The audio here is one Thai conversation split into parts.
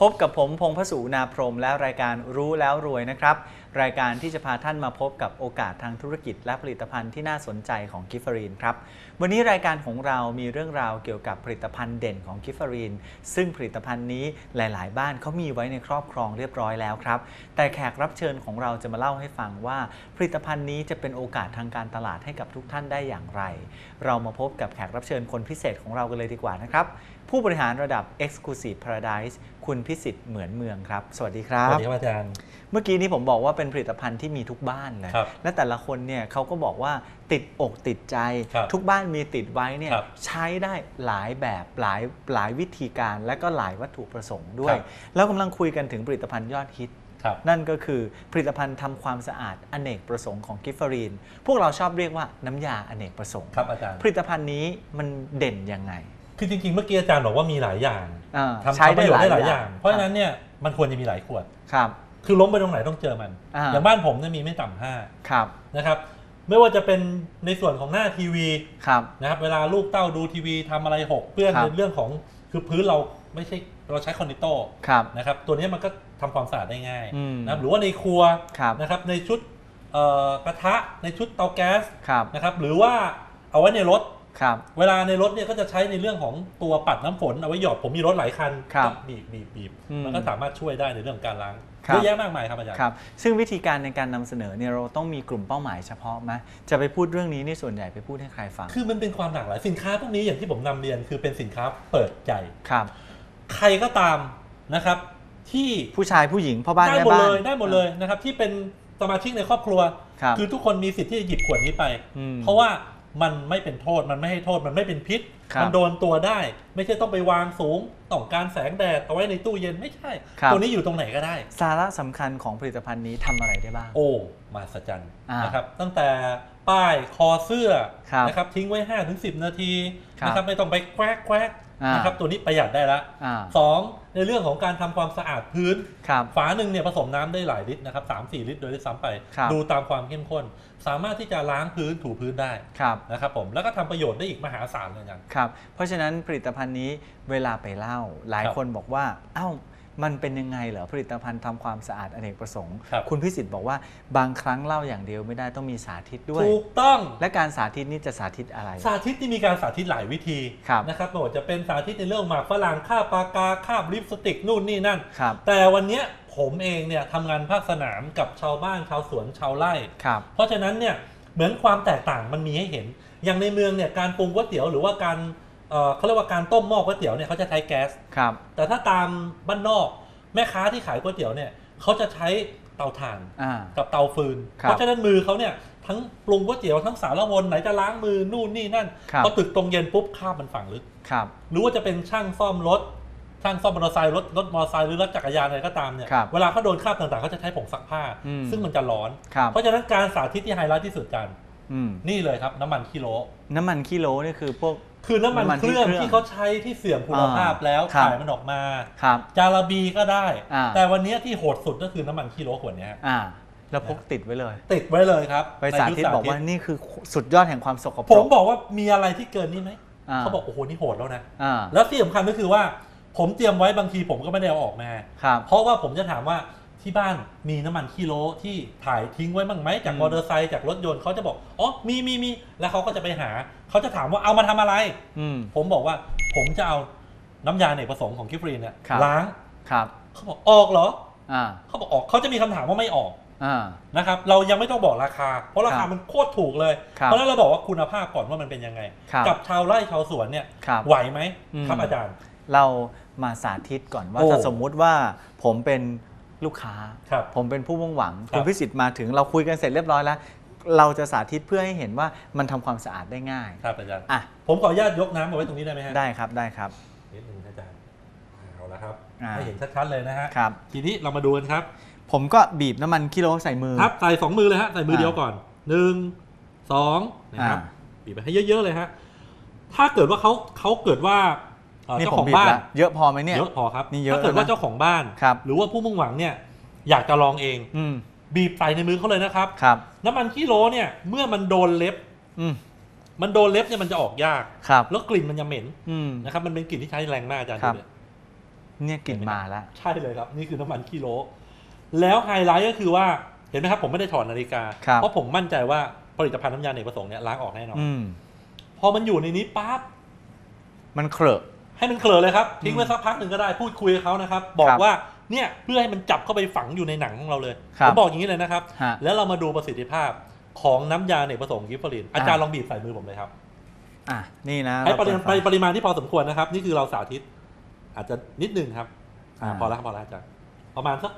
พบกับผมพงพสูนาพรหมและรายการรู้แล้วรวยนะครับ รายการที่จะพาท่านมาพบกับโอกาสทางธุรกิจ และผลิตภัณฑ์ที่น่าสนใจของกิฟฟรีนครับ วันนี้รายการของเรามีเรื่องราวเกี่ยวกับผลิตภัณฑ์เด่นของกิฟฟรีนซึ่งผลิตภัณฑ์นี้หลาย ๆ บ้านเขามีไว้ในครอบครองเรียบร้อยแล้วครับ แต่แขกรับเชิญของเราจะมาเล่าให้ฟังว่า ผลิตภัณฑ์นี้จะเป็นโอกาสทางการตลาดให้กับทุกท่านได้อย่างไร เรามาพบกับแขกรับเชิญคนพิเศษของเรากันเลยดีกว่านะครับผู้บริหารระดับ Exclusive Paradise คุณพิสิทธิ์เหมือนเมืองครับ สวัสดีครัสวับสดีครับอาจารย์ เมื่อกี้นี้ผมบอกว่าเป็นผลิตภัณฑ์ที่มีทุกบ้านเลยครับและแต่ละคนเนี่ยเขาก็บอกว่าติดอกติดใจครับทุกบ้านมีติดไว้เนี่ยครับใช้ได้หลายแบบหลายหลายวิธีการและก็หลายวัตถุประสงค์ด้วยครับแล้วกำลังคุยกันถึงผลิตภัณฑ์ยอดฮิตครับนั่นก็คือผลิตภัณฑ์ทำความสะอาดอเนกประสงค์ของกิฟฟรีน พวกเราชอบเรียกว่าน้ำยาอเนกประสงค์ครับอาจารย์ผลิตภัณฑ์นี้มันเด่นยังไง คือจริงๆ เมื่อกี้อาจารย์บอกว่ามีหลายอย่างอ่าทำใช้ทำประโยชน์ได้หลายออย่าง เพราะฉะนั้นเนี่ยมันควรจะมีหลายขวด ครับ คือล้มไปตรงไหนต้องเจอมัน อ่า อย่างบ้านผมเนี่ยมีไม่ต่ำห้าครับนะครับ ไม่ว่าจะเป็นในส่วนของหน้าทีวีครับ นะครับ เวลาลูกเต้าดูทีวีทำอะไรหกเปื้อนครับ ในเรื่องของคือพื้นเราไม่ใช่เราใช้คอนดิโต้ครับ นะครับ ตัวนี้มันก็ทำความสะอาดได้ง่ายอืม นะครับหรือว่าในครัวครับนะครับ ในชุดเอ่อกระทะในชุดเตาแก๊สครับ นะครับ หรือว่าเอาไว้ในรถ ครับ เวลาในรถเนี่ยก็จะใช้ในเรื่องของตัวปัดน้ำฝนเอาไว้หยอดผมมีรถหลายคันครับก็บีบบีบบีบอืมมันก็สามารถช่วยได้ในเรื่องของการล้างครับ เยอะแยะมากมายครับอาจารย์ ครับ ซึ่งวิธีการในการนำเสนอเนี่ยเราต้องมีกลุ่มเป้าหมายเฉพาะไหมจะไปพูดเรื่องนี้นี่ส่วนใหญ่ไปพูดให้ใครฟัง คือมันเป็นความหลากหลายสินค้าพวกนี้อย่างที่ผมนำเรียนคือเป็นสินค้าเปิดใจ ครับ ใครก็ตามนะครับ ที่ผู้ชายผู้หญิงพ่อบ้านได้แม่หมดบ้านเลยได้หมดเลยนะครับ ที่เป็นสมาชิกในครอบครัว ครับอทุกคนมีสิทธิ์ที่จะหยิบขวดนี้ไป อืมเพราะว่า มันไม่เป็นโทษมันไม่ให้โทษมันไม่เป็นพิษครับมันโดนตัวได้ ไม่ใช่ต้องไปวางสูงต้องการแสงแดดเอาไว้ในตู้เย็นไม่ใช่ครับตัวนี้อยู่ตรงไหนก็ได้ สาระสำคัญของผลิตภัณฑ์นี้ทำอะไรได้บ้าง โอ้มาสจันอ่านนะครับตั้งแต่ป้ายคอเสื้อครับนะครับทิ้งไว้ 5-10ถึง10นาทีครับนะครับไม่ต้องไปแควกแควกอ่านนะครับตัวนี้ประหยัดได้ละอ่าสอง ในเรื่องของการทำความสะอาดพื้นครับฝาหนึ่งเนี่ยผสมน้ำได้หลายลิตรนะครับสามสี่ลิตรโดยด้วยซ้ำไปครับดูตามความเข้มข้น สามารถที่จะล้างพื้นถูพื้นได้ครับนะครับผมแล้วก็ทำประโยชน์ได้อีกมหาศาลเลยกันครับเพราะฉะนั้นผลิตภัณฑ์นี้เวลาไปเล่า หลายครับคนบอกว่าเอ้า มันเป็นยังไงเหรอผลิตภัณฑ์ทำความสะอาดอเนกประสงค์ครับคุณพิสิทธิ์บอกว่าบางครั้งเล่าอย่างเดียวไม่ได้ต้องมีสาธิตด้วย ถูกต้อง และการสาธิตนี่จะสาธิตอะไร สาธิตที่มีการสาธิตหลายวิธีครับนะครับไม่ว่าจะเป็นสาธิตในเรื่องหมากฝรั่งคาบปากกาคาบลิปสติกนู่นนี่นั่นครับแต่วันเนี้ยผมเองเนี่ยทำงานภาคสนามกับชาวบ้านชาวสวนชาวไร่ครับเพราะฉะนั้นเนี่ยเหมือนความแตกต่างมันมีให้เห็น อย่างในเมืองเนี่ยการปรุงก๋วยเตี๋ยวหรือว่าการ เอ่อเขาเรียกว่าการต้มหม้อก๋วยเตี๋ยวเนี่ยเขาจะใช้แก๊สครับแต่ถ้าตามบ้านนอกแม่ค้าที่ขายก๋วยเตี๋ยวเนี่ยเขาจะใช้เตาถ่านอ่ากับเตาฟืนครับเพราะฉะนั้นมือเขาเนี่ยทั้งปรุงก๋วยเตี๋ยวทั้งสารวนไหนจะล้างมือนู่นนี่นั่นครับพอตึกตรงเย็นปุ๊บข้ามมันฝังลึกครับหรือว่าจะเป็นช่างซ่อมรถช่างซ่อมมอเตอร์ไซค์รถรถมอเตอร์ไซค์หรือรถจักรยานอะไรก็ตามเนี่ยครับเวลาเขาโดนคราบต่างๆเขาจะใช้ผงซักผ้าอืมซึ่งมันจะร้อนครับเพราะฉะนั้นการสาธิตที่ไฮไลท์ที่สุดกันอืมนี่เลยครับน้ำมันกิโล น้ำมันกิโลนี่คือพวก คือน้ำมันน้ำมันเครื่องที่เครื่องที่เขาใช้ที่เสื่อมคุณภาพแล้วครับถ่ายมันออกมาครับจาราบีก็ได้อ่าแต่วันนี้ที่โหดสุดก็คือน้ำมันกิโลขวดเนี้ยอ่าแล้วพกติดไว้เลย ติดไว้เลยครับไปสาธิตในยุทธบอกว่านี่คือสุดยอดแห่งความสกปผรมกบอกว่ามีอะไรที่เกินนี่ไหมอ่าเขาบอกโอ้โหนี่โหดแล้วนะอ่าแล้วที่สำคัญก็คือว่า ผมเตรียมไว้บางทีผมก็ไม่ได้เอาออกมาครับเพราะว่าผมจะถามว่า ที่บ้านมีน้ำมันกิโลที่ถ่ายทิ้งไว้บ้างไหมจากอืมมอเตอร์ไซค์จากรถยนต์เขาจะบอกอ๋อมีมีมีแล้วเขาก็จะไปหาเขาจะถามว่าเอามาทำอะไร อืม ผมบอกว่าผมจะเอาน้ำยาเนกประสงค์ของกิฟรีนเนี่ยครับ ล้างครับ เขาบอกออกเหรออ่า เขาบอกออกเขาจะมีคำถามว่าไม่ออกอ่า นะครับ เรายังไม่ต้องบอกราคา เพราะราคคารับมันโคตรถูกเลย ครับ เพราะฉะนั้นเราบอกว่าคุณภาพก่อนว่ามันเป็นยังไง ครับ กับชาวไร่ชาวสวนเนี่ยครับ ไหวไหมอืม ครับอาจารย์ เรามาสาธิตก่อนว่าโอ้ถ้าสมมุติว่าผมเป็น ลูกค้า ครับผมเป็นผู้มุ่งหวังครับ คุณพิสิทธิ์มาถึงเราคุยกันเสร็จเรียบร้อยแล้ว เราจะสาธิตเพื่อให้เห็นว่ามันทำความสะอาดได้ง่ายครับอาจารย์ อะผมขออนุญาตยกน้ำมาไว้ตรงนี้ได้ไหมฮะได้ครับได้ครับ นิดนึงอาจารย์เอาละครับอ่า ให้เห็นชัดๆเลยนะฮะครับ ทีนี้เรามาดูกันครับผมก็บีบน้ำมันกิโลใส่มือ ครับใส่สองมือเลยฮะใส่มือเดียวก่อนหนึ่งสองนะครับอ่า บีบไปให้เยอะๆเลยฮะถ้าเกิดว่าเขาเขาเกิดว่าเอ่อ นี่เจ้าผขมองบีบบ้านแล้วเยอะพอไหมเนี่ย เยอะพอครับนี่เยอะถ้าเกิดแล้วนะว่าเจ้าของบ้าน ครับ หรือว่าผู้มุ่งหวังเนี่ยอยากจะลองเอง อืมบีบใส่ในมือเขาเลยนะครับ ครับ น้ำมันกิโลเนี่ยเมื่อมันโดนเล็บ อืมมันโดนเล็บเนี่ยมันจะออกยาก ครับแล้วกลิ่นมันจะเหม็นอืม นะครับมันเป็นกลิ่นที่ใช้แรงมากอาจารย์ครัดูบเนี่ยเนี่ยกลิ่นมาแล้วใช่เลยครับ นี่คือน้ำมันกิโลแล้วไฮไลท์ก็คือว่าเห็นไหมครับผมไม่ได้ถอดนาฬิกา ครับ เพราะผมมั่นใจว่าผลิตภัณฑ์น้ำยาเนกประสงค์เนี่ยล้างออกแน่นอน อืม พอมันอยู่ในนี้ปั๊บมันเครอะ ให้มันเคลอะเลยครับทิ้งอืไว้มสักพักหนึ่งก็ได้พูดคุยกับเขานะครับ บอคกรับว่าเนี่ยเพื่อให้มันจับเข้าไปฝังอยู่ในหนังของเราเลยครับผมบอกอย่างนี้เลยนะครับฮะแล้วเรามาดูประสิทธิภาพของน้ำยาเนกประสงค์กิฟเฟอรินอาจารย์อะลองบีบใส่มือผมเลยครับอะนี่นะให้ปริเามาณเปิดฝปริมาณที่พอสมควรนะครับ นี่คือเราสาธิต อาจจะนิดนึงครับอ่าอ่าพอแล้วครับพอแล้วอาจารย์ประมาณสัก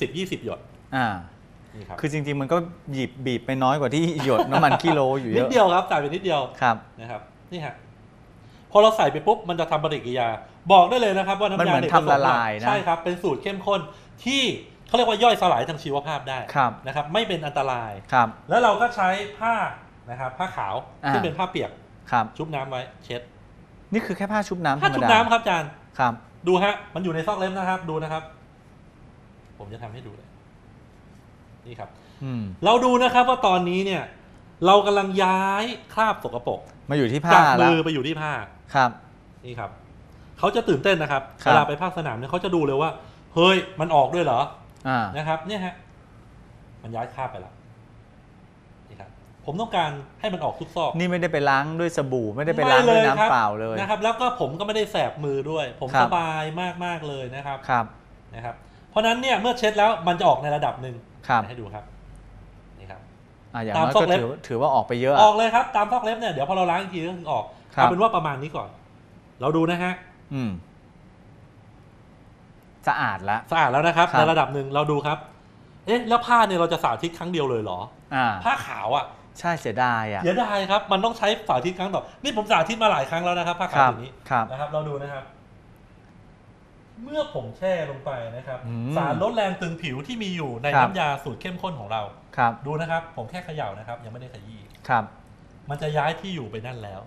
สิบยี่สิบหยดอ่านี่ครับคือจริงๆมันก็หยิบบีบไปน้อยกว่าที่หยดน้ำมันกิโลอยู่เยนิดอะเดียวครับใส่ไปนิดเดียวครับนะครับ นี่ฮะ พอเราใส่ไปปุ๊บมันจะทำปฏิกิริยา บอกได้เลยนะครับว่าน้ำมันเหยามือนเนกประสงค์ทำละลายนะ ใช่ครับ เป็นสูตรเข้มข้นที่เขาเรียกว่าย่อยสลายทางชีวภาพได้ครับนะครับ ไม่เป็นอันตราย ครับ แล้วเราก็ใช้ผ้านะครับผ้าขาวอ่า ซึ่งเป็นผ้าเปียกครับ ชุบน้ำไว้เช็ดนี่คือแค่ผ้าชุบน้ำธรผ้ารมชุบดาน้ำครับอาจารย์ครับ ดูฮะมันอยู่ในซอกเล็บนะครับดูนะครับ ผมจะทำให้ดูเลยนี่ครับ อืมเราดูนะครับว่าตอนนี้เนี่ย เรากำลังย้ายคราบสกปรกมาอยู่ที่ผ้าจากแล้วมือไปอยู่ที่ผ้า ครับ นี่ครับเขาจะตื่นเต้นนะครับครับ เวลาไปภาคสนามเนี่ยเขาจะดูเลยว่า เฮ้ยมันออกด้วยเหรออ่านะครับ เนี่ยฮะมันย้ายคราบไปแล้วนี่ครับ ผมต้องการให้มันออกทุกซอกนี่ไม่ได้ไปล้างด้วยสบู่ไม่ได้ไปล้างด้วยน้ำเปล่าเลย นะครับ แล้วก็ผมก็ไม่ได้แสบมือด้วย ผมครับ สบายมากๆเลยนะครับครับนะครับ เพราะฉะนั้นเนี่ยเมื่อเช็ดแล้วมันจะออกในระดับหนึ่งครับให้ดูครับนี่ครับ อ่าอย่างตามน้อยซอก็กเล็บ ถือถือว่าออกไปเยอะ ออกเลยครับตามซอกเล็บเนี่ยเดี๋ยวพอเราล้างอีกทีก็คือออกครับ เอาเป็นว่าประมาณนี้ก่อน เราดูนะฮะอืมสะอาดละสะอาดแล้วนะครับครับในระดับหนึ่งเราดูครับ เอ๊ะแล้วผ้าเนี่ยเราจะสาธิตครั้งเดียวเลยเหรออ่าผ้าขาวอะใช่เสียดายอะเสียดายครับ มันต้องใช้สาธิตครั้งต่อ นี่ผมสาธิตมาหลายครั้งแล้วนะครับผ้าคขาวรับตัวนี้ครับนะครับ เราดูนะครับ เมื่อผมแช่ลงไปนะครับอืมสารลดแรงตึงผิวที่มีอยู่ในครับน้ำยาสูตรเข้มข้นของเราครับ ดูนะครับ ผมแค่เขย่านะครับ ยังไม่ได้ขยี้ครับ มันจะย้ายที่อยู่ไปนั่นแล้ว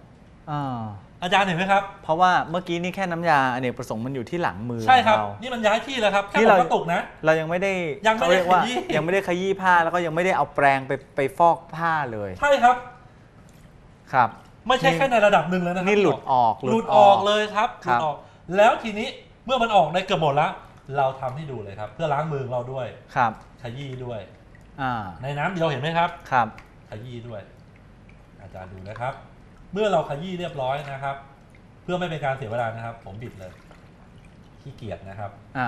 อ่าอาจารย์เห็นไหมครับ เพราะว่าเมื่อกี้นี่แค่น้ำยาอเนกประสงค์มันอยู่ที่หลังมือใช่ครับของเรานี่มันย้ายที่แล้วครับแค่ที่ผมเรากระตุกนะ เรายังไม่ได้ยังไม่ได้เขาเรียกว่าขยี้ ยังไม่ได้ขยี้ผ้าแล้วก็ยังไม่ได้เอาแปรงไปไปฟอกผ้าเลยใช่ครับ ครับ ไม่ใช่นี่ แค่ในระดับหนึ่งแล้วนะครับนี่หลุดออก หลุดออกเลยครับหครัลุบดออก แล้วทีนี้เมื่อมันออกในเกือบหมดแล้ว เราทำให้ดูเลยครับ เพื่อล้างมือของเราด้วยครับขยี้ด้วย อ่าในน้ำเดียวเห็นไหมครับ ครับ ขยี้ด้วย อาจารย์ดูนะครับ เมื่อเราขยี้เรียบร้อยนะครับ เพื่อไม่เป็นการเสียเวลานะครับ ผมบิดเลยขี้เกียจนะครับ อ่า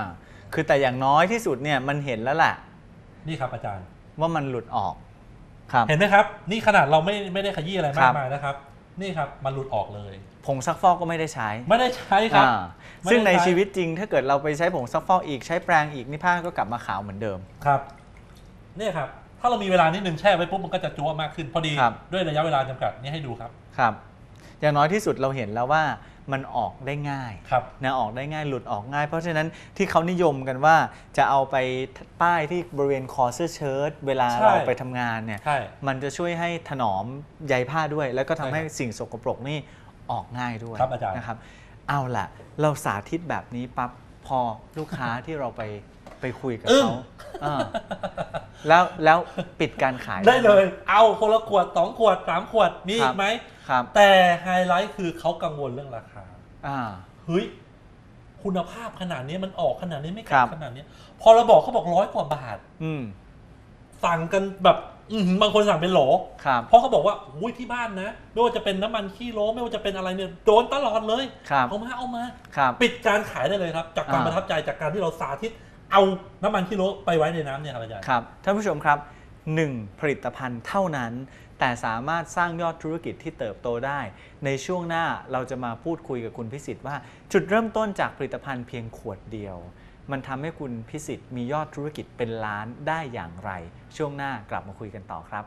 คือแต่อย่างน้อยที่สุดเนี่ยมันเห็นแล้วแหละนี่ครับอาจารย์ ว่ามันหลุดออกครับ เห็นไหมครับ นี่ขนาดเราไม่ไม่ได้ขยี้อะไรคมารักบ มายนะครับ นี่ครับมันหลุดออกเลย ผงซักฟอกก็ไม่ได้ใช้ไม่ได้ใช้ครับอ่าไม่ได้ซึ่งในใช้ชีวิตจริงถ้าเกิดเราไปใช้ผงซักฟอกอีกใช้แปรงอีกนี่ผ้าก็กลับมาขาวเหมือนเดิม ครับเนี่ยครับ ถ้าเรามีเวลานิดนึงแช่ไว้ปุ๊บมันก็จะจั่วมากขึ้นพอดีครับ ด้วยระยะเวลาจำกัดนี่ให้ดูครับ ครับ อย่างน้อยที่สุดเราเห็นแล้วว่ามันออกได้ง่ายครับนะออกได้ง่ายหลุดออกง่าย เพราะฉะนั้นที่เขานิยมกันว่าจะเอาไปป้ายที่บริเวณคอเสื้อเชิ้ตเวลาใช่เราไปทำงานเนี่ยใช่มันจะช่วยให้ถนอมใยผ้าด้วย แล้วก็ทำใช่ให้ครับสิ่งสกปรกนี่ออกง่ายด้วยครับอาจารย์ นะครับ เอาล่ะ เราสาธิตแบบนี้ปั๊บพอลูกค้าที่เราไป ไปคุยกับอึ้งเขาอ่าแล้วแล้วปิดการขายได้เลย เอาคนละขวดสองขวดสามขวดมีคอีรับกไหมครับ แต่ไฮไลท์คือเขากังวลเรื่องราคาอ่าเฮ้ยคุณภาพขนาดนี้มันออกขนาดนี้ไม่ครัขาดบขนาดนี้พอเราบอกเขาบอกร้อยกว่าบาท อืมสั่งกันแบบอื้อหือบางคนสั่งเป็นโหลครับเพราะเขาบอกว่าอุ้ยที่บ้านนะไม่ว่าจะเป็นน้ำมันขี้โลไม่ว่าจะเป็นอะไรเนี่ยโดนตลอดเลยครับเอามาเอามาครับปิดการขายได้เลยครับ จากความอ่าประทับใจจากการที่เราสาธิต เอาน้ำมันกิโลไปไว้ในน้ำเนี่ยครับอาจารย์ ครับท่านผู้ชมครับ 1 ผลิตภัณฑ์เท่านั้น แต่สามารถสร้างยอดธุรกิจที่เติบโตได้ ในช่วงหน้าเราจะมาพูดคุยกับคุณพิสิทธิ์ว่า จุดเริ่มต้นจากผลิตภัณฑ์เพียงขวดเดียว มันทำให้คุณพิสิทธิ์มียอดธุรกิจเป็นล้านได้อย่างไร ช่วงหน้ากลับมาคุยกันต่อครับ